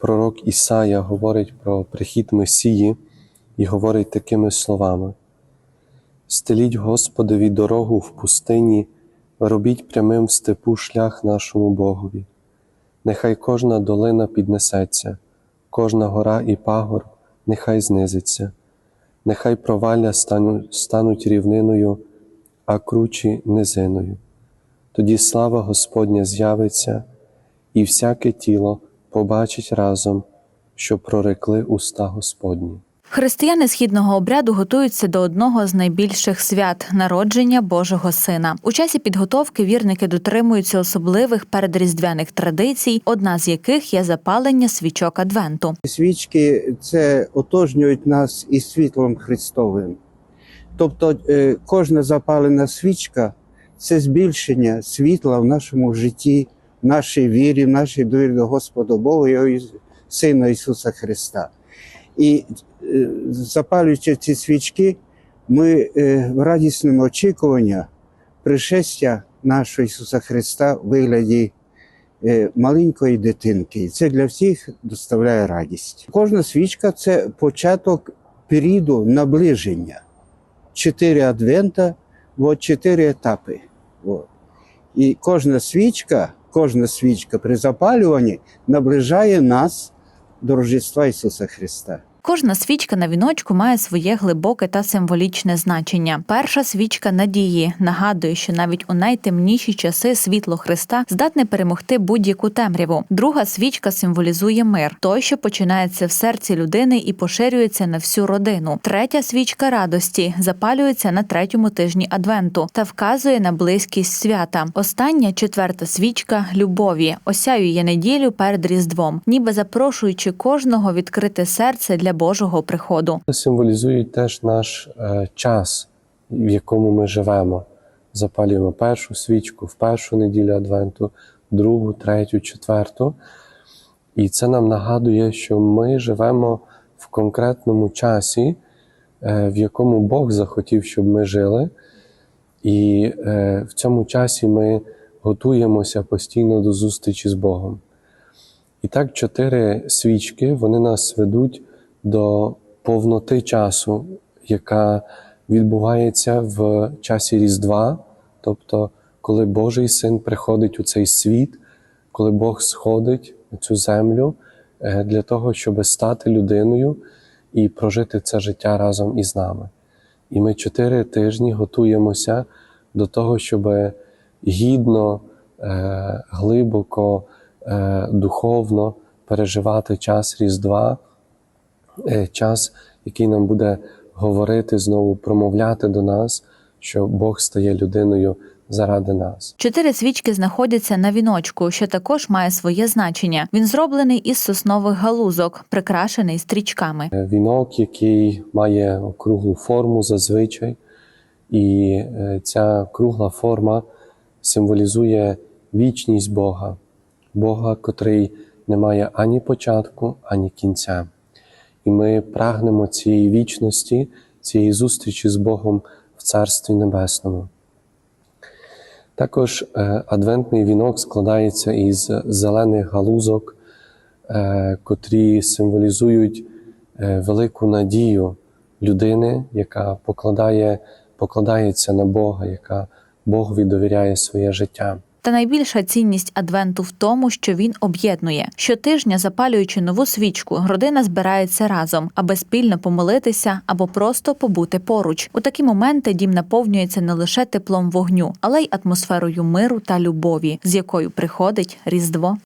пророк Ісая говорить про прихід Месії і говорить такими словами: Стеліть Господові дорогу в пустині, робіть прямим в степу шлях нашому Богові. Нехай кожна долина піднесеться, кожна гора і пагор нехай знизиться, нехай провалля стануть, рівниною, а кручі низиною. Тоді слава Господня з'явиться, і всяке тіло побачить разом, що прорекли уста Господні. Християни східного обряду готуються до одного з найбільших свят народження Божого Сина. У часі підготовки вірники дотримуються особливих передріздвяних традицій, одна з яких є запалення свічок Адвенту. Свічки це отожнюють нас із світлом Христовим. Тобто е, кожна запалена свічка це збільшення світла в нашому житті, нашій вірі, нашій довірі до Господа Бога Його Сина Ісуса Христа. І е, запалюючи ці свічки, ми е, в радісному очікуванні пришестя нашого Ісуса Христа в вигляді е, маленької дитинки. І це для всіх доставляє радість. Кожна свічка це початок періоду наближення. Чотири адвента, от чотири етапи. От. І кожна свічка, кожна свічка при запалюванні наближає нас до Рождества Ісуса Христа. Кожна свічка на віночку має своє глибоке та символічне значення. Перша свічка надії нагадує, що навіть у найтемніші часи світло Христа здатне перемогти будь-яку темряву. Друга свічка символізує мир, той, що починається в серці людини і поширюється на всю родину. Третя свічка радості запалюється на третьому тижні адвенту та вказує на близькість свята. Остання четверта свічка любові осяює неділю перед Різдвом, ніби запрошуючи кожного відкрити серце для Божого приходу. Символізують теж наш е, час, в якому ми живемо. Запалюємо першу свічку в першу неділю Адвенту, другу, третю, четверту. І це нам нагадує, що ми живемо в конкретному часі, е, в якому Бог захотів, щоб ми жили. І е, в цьому часі ми готуємося постійно до зустрічі з Богом. І так, чотири свічки вони нас ведуть до повноти часу, яка відбувається в часі Різдва, тобто, коли Божий син приходить у цей світ, коли Бог сходить на цю землю е, для того, щоб стати людиною і прожити це життя разом із нами. І ми чотири тижні готуємося до того, щоб гідно, е, глибоко, е, духовно переживати час Різдва, час, який нам буде говорити знову, промовляти до нас, що Бог стає людиною заради нас. Чотири свічки знаходяться на віночку, що також має своє значення. Він зроблений із соснових галузок, прикрашений стрічками. Е, Вінок, який має округлу форму зазвичай, і е, ця кругла форма символізує вічність Бога, Бога, котрий не має ані початку, ані кінця. І ми прагнемо цієї вічності, цієї зустрічі з Богом в Царстві Небесному. Також е, адвентний вінок складається із зелених галузок, е, котрі символізують е, велику надію людини, яка покладає, покладається на Бога, яка Богові довіряє своє життя. Та найбільша цінність адвенту в тому, що він об'єднує. Щотижня, запалюючи нову свічку, родина збирається разом, аби спільно помолитися або просто побути поруч. У такі моменти дім наповнюється не лише теплом вогню, але й атмосферою миру та любові, з якою приходить Різдво.